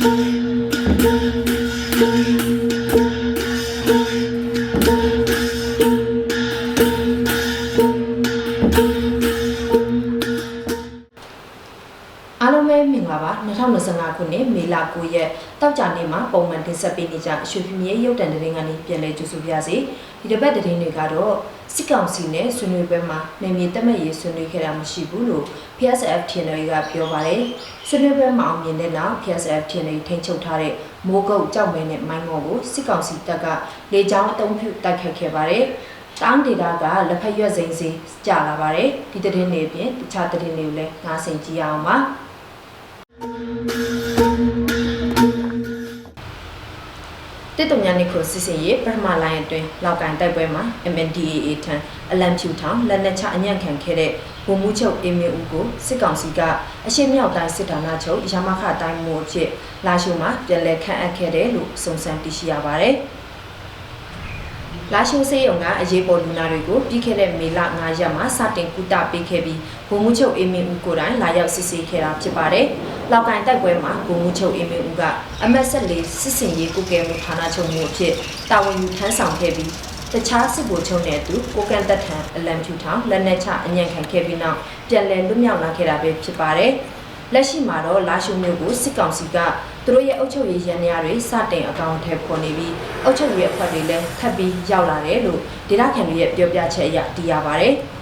Bye. 2025ခုနှစ်မေလ9ရက်တောက်ကြနေ့မှာပုံမှန်တင်ဆက်ပေးနေကြအရွှေပြမြေရုပ်တံသတင်းကနေပြန်လည်ကြိုဆိုပါရစေဒီတစ်ပတ်သတင်းတွေကတော့စစ်ကောင်စီနဲ့ဆွေးနွေးပွဲမှာနေမြေတက်မဲ့ရေးဆွေးနွေးခဲ့တာမရှိဘူးလို့ PSF TNL ကပြောပါတယ်ဆွေးနွေးပွဲမှာအောင်မြင်တဲ့နောက် PSF TNL ထိန်းချုပ်ထားတဲ့မိုးကုတ်ကြောက်မဲနဲ့မိုင်းငေါ်ကိုစစ်ကောင်စီတပ်ကလေကြောင်းအုံပြုတိုက်ခတ်ခဲ့ပါတယ်တောင်းဒေတာကလက်ဖက်ရွက်စိန်စီကြာလာပါတယ်ဒီသတင်းတွေအပြင်တခြားသတင်းတွေကိုလည်းငါးဆင်ကြည့်ရအောင်ပါ တစ်တုံညာနိခုစစ်စင်ရေးပထမလိုင်းအတွင်းလောက်ကန်တိုက်ပွဲမှာ MNDAA ထံအလံဖြူထောင်လက်နက်ချအညံ့ခံခဲ့တဲ့ဗိုလ်မှူးချုပ်အေမင်ဦးကိုစစ်ကောင်စီကအရှေ့မြောက်တိုင်းစစ်ဌာနချုပ်ရမခတိုင်းမှုအဖြစ်လာရှုမှာပြန်လည်ခန့်အပ်ခဲ့တယ်လို့စုံစမ်းသိရှိရပါတယ်။လာရှိုးစေးရုံကအရေးပေါ်လူနာတွေကိုပြီးခဲ့တဲ့မေလ9ရက်မှာစတင်ကုသပေးခဲ့ပြီးဗိုလ်မှူးချုပ်အေမင်ဦးကိုယ်တိုင်လာရောက်စစ်ဆေးခဲ့တာဖြစ်ပါတယ်။ လောက်ကိုင်တိုက်ပွဲမှာဗိုလ်မှူးချုပ်အေမင်ဦးကအမတ်ဆက်လေးစစ်စင်ရေးကုကဲမှုဌာနချုပ်မှုအဖြစ်တာဝန်ယူထမ်းဆောင်ခဲ့ပြီးတခြားစစ်ဗိုလ်ချုပ်နဲ့အတူကိုကန်တက်ထံအလံဖြူထောင်လက်နက်ချအညံ့ခံခဲ့ပြီးနောက်ပြန်လည်လွတ်မြောက်လာခဲ့တာပဲဖြစ်ပါတယ်။လက်ရှိမှာတော့လာရှုမျိုးကိုစစ်ကောင်စီကသူတို့ရဲ့အုပ်ချုပ်ရေးရန်ရာတွေစတင်အကောင့်ထဲပေါ်နေပြီးအုပ်ချုပ်ရေးအဖွဲ့တွေလည်းထပ်ပြီးရောက်လာတယ်လို့ဒေတာခန်တွေရဲ့ပြောပြချက်အရသိရပါတယ်။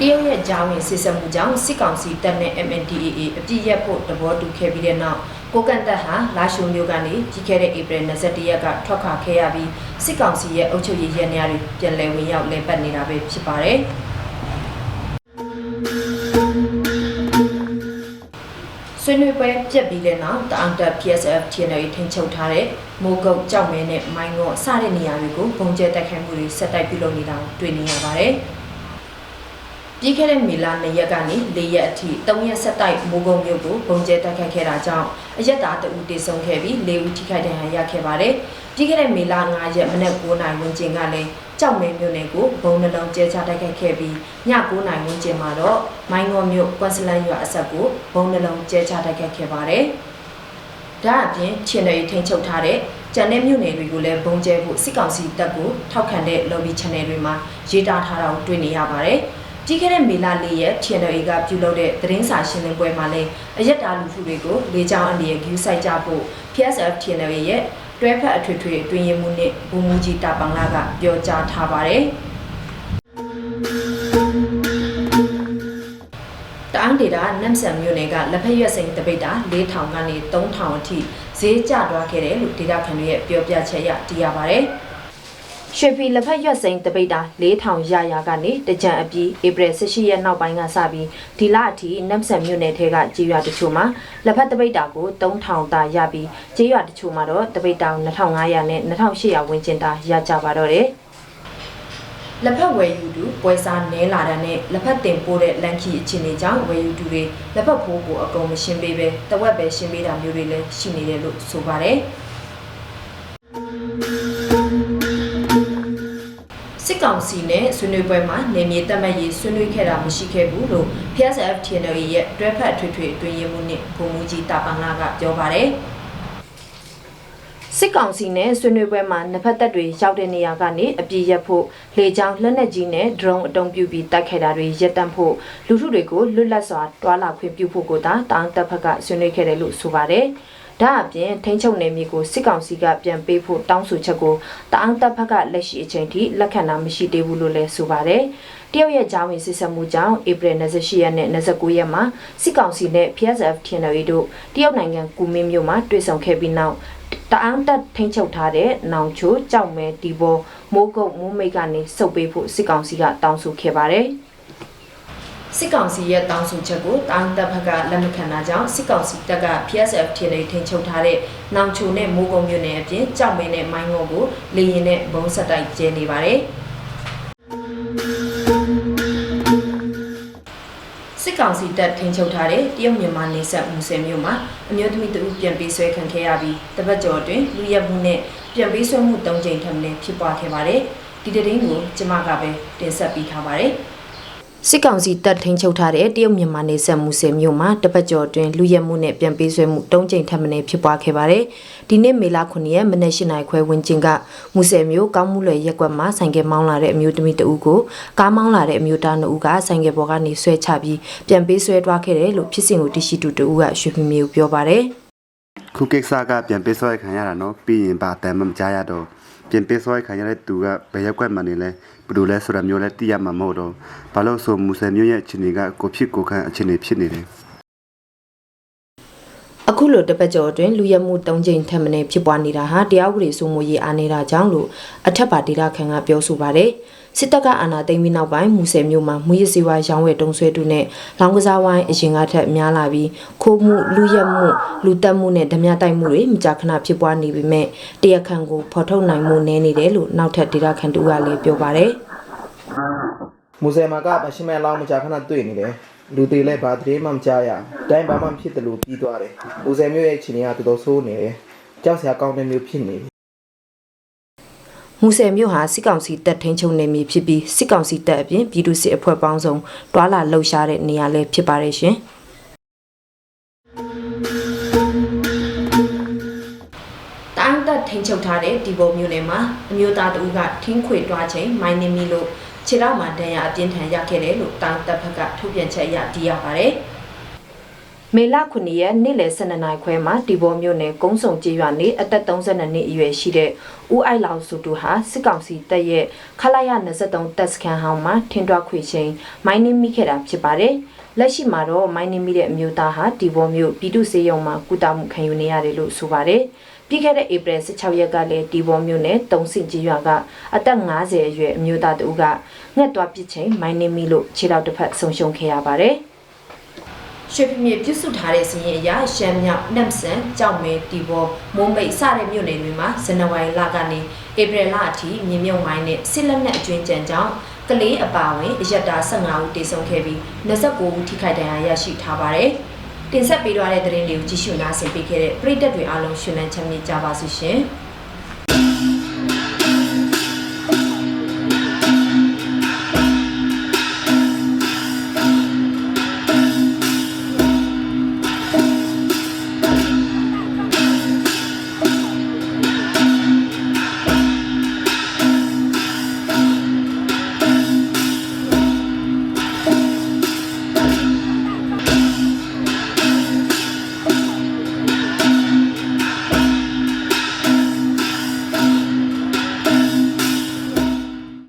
တရုတ်ရဲ့ကြောင်းဝင်စစ်ဆက်မှုကြောင့်စစ်ကောင်စီတပ်နဲ့ MNDAA အပြစ်ရက်ဖို့တဘောတူခဲ့ပြီးတဲ့နောက်ကိုကန်တက်ဟာလာရှုမျိုးကနေကြီးခဲ့တဲ့ဧပြီ21ရက်ကထွက်ခွာခဲ့ရပြီးစစ်ကောင်စီရဲ့အုပ်ချုပ်ရေးရန်ရာတွေပြန်လည်ဝင်ရောက်လည်ပတ်နေတာပဲဖြစ်ပါတယ်။ဆွေးနွေးပွဲပြက်ပြီးတဲ့နောက်တအောင်တက် PSF TNL ထင်ချုပ်ထားတဲ့မိုးကုတ်ကြောက်မဲနဲ့မိုင်းငေါစတဲ့နေရာတွေကိုပုံကျဲတိုက်ခိုက်မှုတွေဆက်တိုက်ပြုလုပ်နေတာကိုတွေ့နေရပါတယ်။ ပြီးခဲ့တဲ့မေလ၂ရက်ကနေ၄ရက်အထိ၃ရက်ဆက်တိုက်မိုးကုတ်မြို့ကိုပုံကျဲတိုက်ခိုက်ခဲ့တာကြောင့်အရက်သားတအူတေဆုံးခဲ့ပြီး၄ဦးထိခိုက်ဒဏ်ရာရခဲ့ပါတယ်။ပြီးခဲ့တဲ့မေလ9ရက်မနက်9:00နာရီဝန်းကျင်ကလည်းကြောက်မဲမြို့နယ်ကိုဘုံနှလုံးကျဲချတိုက်ခိုက်ခဲ့ပြီးည9:00နာရီဝန်းကျင်မှာတော့မိုင်းငေါမြို့ကွမ်စလန်ရွာအဆက်ကိုဘုံနှလုံးကျဲချတိုက်ခိုက်ခဲ့ပါတယ်။ဒါအပြင်ချင်းတွေထိန်းချုပ်ထားတဲ့ကျန်တဲ့မြို့နယ်တွေကိုလည်းဘုံကျဲဖို့စစ်ကောင်စီတပ်ကိုထောက်ခံတဲ့ lobby channel တွေမှာရေးသားထားတာကိုတွေ့နေရပါတယ်။ ကြီးခဲ့တဲ့မေလ၄ရက် TNL ကပြုလုပ်တဲ့သတင်းစာရှင်းလင်းပွဲမှာလည်းအရက်တာလူထုတွေကိုလေကြောင်းအနေနဲ့ view site ကြဖို့ PSF TNL ရဲ့တွဲဖက်အထွေထွေအတွင်းရင်မှုနဲ့ဘူမူကြီးတာပန်လာကပြောကြားထားပါတယ်။တအန်းဒေတာနမ်ဆန်မြို့နယ်ကလက်ဖက်ရွက်စိန်တပိတ်တာ4000ကနေ3000အထိဈေးကျသွားခဲ့တယ်လို့ဒေတာခန်တွေရဲ့ပြောပြချက်အရသိရပါတယ်။ ရွှေဖီလက်ဖက်ရွက်စိန်တပိတ်တာ4000ရရာကနေတကြံအပြီးဧပြီ18ရက်နောက်ပိုင်းကစပြီးဒီလအထိနမ်ဆန်မြို့နယ်ထဲကကြေးရွာတချို့မှာလက်ဖက်တပိတ်တာကို3000တာရပြီးကြေးရွာတချို့မှာတော့တပိတ်တာ2500နဲ့2800ဝန်းကျင်တာရကြပါတော့တယ်။လက်ဖက်ဝယ်ယူသူပွဲစားနဲလာတဲ့နဲ့လက်ဖက်တင်ပို့တဲ့လန်ခီအခြေအနေကြောင့်ဝယ်ယူသူတွေလက်ဖက်ဖိုးကိုအကုန်မရှင်းပေးပဲတဝက်ပဲရှင်းပေးတာမျိုးတွေလည်းရှိနေတယ်လို့ဆိုပါတယ်။ ကောင်စီနဲ့ဆွေးနွေးပွဲမှာနေမြေတက်မှတ်ရေးဆွေးနွေးခဲ့တာမရှိခဲ့ဘူးလို့ PSF TNL ရဲ့တွဲဖက်ထွေထွေအတွင်းရေးမှူးနဲ့ဗိုလ်မှူးကြီးတာပန်လာကပြောပါတယ်စစ်ကောင်စီနဲ့ဆွေးနွေးပွဲမှာနှစ်ဖက်တပ်တွေရောက်တဲ့နေရာကနေအပြည့်ရက်ဖို့လေကြောင်းလက်နက်ကြီးနဲ့ drone အတုံးပြုပြီးတိုက်ခိုက်တာတွေရပ်တန့်ဖို့လူထုတွေကိုလွတ်လပ်စွာတွာလာခွင့်ပြုဖို့ကိုသာတောင်းတပ်ဖက်ကဆွေးနွေးခဲ့တယ်လို့ဆိုပါတယ်။ ဒါအပြင်ထိန်းချုပ်နယ်မြေကိုစစ်ကောင်စီကပြန်ပေးဖို့တောင်းဆိုချက်ကိုတအောင်းတပ်ဖက်ကလက်ရှိအချိန်ထိလက်ခံတာမရှိသေးဘူးလို့လည်းဆိုပါတယ်။တရုတ်ရဲ့ဂျာဝင်စစ်ဆက်မှုကြောင့်ဧပြီ28ရက်နဲ့29ရက်မှာစစ်ကောင်စီနဲ့ PSF TNL တို့တရုတ်နိုင်ငံကူမင်းမြို့မှာတွေ့ဆုံခဲ့ပြီးနောက်တအောင်းတပ်ထိန်းချုပ်ထားတဲ့နောင်ချိုကြောက်မဲဒီဘောမိုးကုတ်မိုးမိတ်ကနေစုပ်ပေးဖို့စစ်ကောင်စီကတောင်းဆိုခဲ့ပါတယ်။ စစ်ကောင်စီရဲ့တောင်းဆိုချက်ကိုတောင်းတပ်ဘက်ကလက်မခံတာကြောင့်စစ်ကောင်စီတပ်က PSF ထင်းလေးထိန်းချုပ်ထားတဲ့နောင်ချိုနဲ့မိုးကုံမြို့နယ်အပြင်ကြောက်မင်းနဲ့မိုင်းငေါကိုလေရင်နဲ့ဘုံဆက်တိုက်ကျဲနေပါတယ်စစ်ကောင်စီတပ်ထိန်းချုပ်ထားတဲ့တရုတ်မြန်မာနေဆက်မူဆယ်မြို့မှာအမျိုးသမီးတဦးပြန်ပေးဆွဲခံခဲ့ရပြီးတပတ်ကျော်အတွင်းလူရက်မှုနဲ့ပြန်ပေးဆွဲမှု၃ကြိမ်ထပ်မံဖြစ်ပွားခဲ့ပါတယ်ဒီတဲ့င်းကိုကျမကပဲတင်ဆက်ပေးထားပါတယ် စစ်ကောင်စီတပ်ထိန်ချုပ်ထားတဲ့တရုတ်မြန်မာနယ်စပ်မူဆယ်မြို့မှာတပတ်ကျော်အတွင်းလူရဲမှုနဲ့ပြန်ပေးဆွဲမှုတုံးကျိန်ထပ်မံဖြစ်ပွားခဲ့ပါတယ်။ဒီနေ့မေလ9ရက်မနက်၈နာရီခွဲဝန်းကျင်ကမူဆယ်မြို့ကောင်းမှုလွယ်ရက်ကွက်မှာဆိုင်ကယ်မောင်းလာတဲ့အမျိုးသမီးတဦးကိုကားမောင်းလာတဲ့အမျိုးသားနှစ်ဦးကဆိုင်ကယ်ပေါ်ကနေဆွဲချပြီးပြန်ပေးဆွဲသွားခဲ့တယ်လို့ဖြစ်စဉ်ကိုတရှိတူတဦးကရွှေဖီမြေကိုပြောပါတယ်။ခုကိစ္စကပြန်ပေးဆွဲခံရတာနော်ပြီးရင်ပါတန်မှမကြားရတော့ ပြန်ပေးဆွဲခံရတဲ့သူကဘယ်ရက်ကွက်မှနေလဲဘယ်လိုလဲဆိုတာမျိုးလဲသိရမှာမဟုတ်တော့ဘာလို့ဆိုမူဆယ်မျိုးရဲ့အခြေအနေကကိုဖြစ်ကိုခန့်အခြေအနေဖြစ်နေတယ်အခုလိုတပတ်ကျော်အတွင်းလူရမှု၃ကြိမ်ထပ်မံဖြစ်ပွားနေတာဟာတရားဥပဒေစိုးမိုးရေးအားနေတာကြောင့်လို့အထက်ပါဒေတာခန်ကပြောဆိုပါတယ် စစ်တပ်ကအာဏာသိမ်းပြီးနောက်ပိုင်းမူဆယ်မြို့မှာမူရစီဝါရောင်းဝယ်တုံးဆွဲတုနဲ့လောင်ကစားဝိုင်းအရင်ကထက်များလာပြီးခိုးမှုလူရက်မှုလူတက်မှုနဲ့ဓမြတိုက်မှုတွေမကြာခဏဖြစ်ပွားနေပေမဲ့တရားခံကိုဖော်ထုတ်နိုင်မှုနည်းနေတယ်လို့နောက်ထပ်ဒေတာခန်တူကလည်းပြောပါတယ်မူဆယ်မှာကမရှင်းမဲလောင်းမကြာခဏတွေ့နေတယ်လူတွေလည်းဘာတည်းမှမကြားရတိုင်းဘာမှမဖြစ်တယ်လို့ပြီးသွားတယ်မူဆယ်မြို့ရဲ့အခြေအနေကတော်တော်ဆိုးနေတယ်ကြောက်စရာကောင်းတဲ့မျိုးဖြစ်နေပြီ မူဆယ်မြို့ဟာစစ်ကောင်စီတပ်ထိန်းချုပ်နေမည်ဖြစ်ပြီးစစ်ကောင်စီတပ်အပြင်ပြည်သူစစ်အဖွဲ့ပေါင်းစုံတွာလာလှုပ်ရှားတဲ့နေရာလည်းဖြစ်ပါတယ်ရှင်။တန်းတက်ထိန်းချုပ်ထားတဲ့ဒီပေါ်မြို့နယ်မှာအမျိုးသားတဦးကထင်းခွေတွားချိန်မိုင်းနေမီလို့ခြေထောက်မှာဒဏ်ရာအပြင်းထန်ရခဲ့တယ်လို့တန်းတက်ဘက်ကထုတ်ပြန်ချက်အရသိရပါတယ်။ မေလ9ရက်နေ့လယ်12နာရီခွဲမှာဒီဘောမြို့နယ်ကုန်းစုံကျေးရွာနေအသက်32နှစ်အရွယ်ရှိတဲ့ဦးအိုက်လောင်စုတူဟာစစ်ကောင်စီတပ်ရဲ့ခလာရ23တပ်စခန်းဟောင်းမှာထင်းတွားခွေချင်းမိုင်းနင်းမိခဲ့တာဖြစ်ပါတယ်။လက်ရှိမှာတော့မိုင်းနင်းမိတဲ့အမျိုးသားဟာဒီဘောမြို့ပြည်သူ့စေယုံမှာကုသမှုခံယူနေရတယ်လို့ဆိုပါတယ်။ပြီးခဲ့တဲ့ဧပြီ16ရက်ကလည်းဒီဘောမြို့နယ်တုံးစင်ကြီးရွာကအသက်50အရွယ်အမျိုးသားတဦးကငှက်သွားပစ်ချိန်မိုင်းနင်းမိလို့ခြေထောက်တစ်ဖက်ဆုံးရှုံးခဲ့ရပါတယ်။ ရွှေပြမြေပြုစုထားတဲ့စီရင်အရရှမ်းမြောက်နမ်ဆန်ကြောက်မဲတီဘောမုံပိတ်စတဲ့မြို့နယ်တွေမှာဇန်နဝါရီလကနေဧပြီလအထိမြေမြုပ်မိုင်းနဲ့စစ်လက်နက်အကျွင်းကြံကြောင်းကလေးအပါအဝင်အရက်တာ15ဦးတေဆုံးခဲ့ပြီး29ဦးထိခိုက်ဒဏ်ရာရရှိထားပါတယ်။တင်ဆက်ပေးသွားတဲ့သတင်းတွေကိုကြည့်ရှုနားဆင်ပေးခဲ့တဲ့ပရိသတ်တွေအားလုံးရှင်လန်းချမ်းမြေ့ကြပါစေရှင်။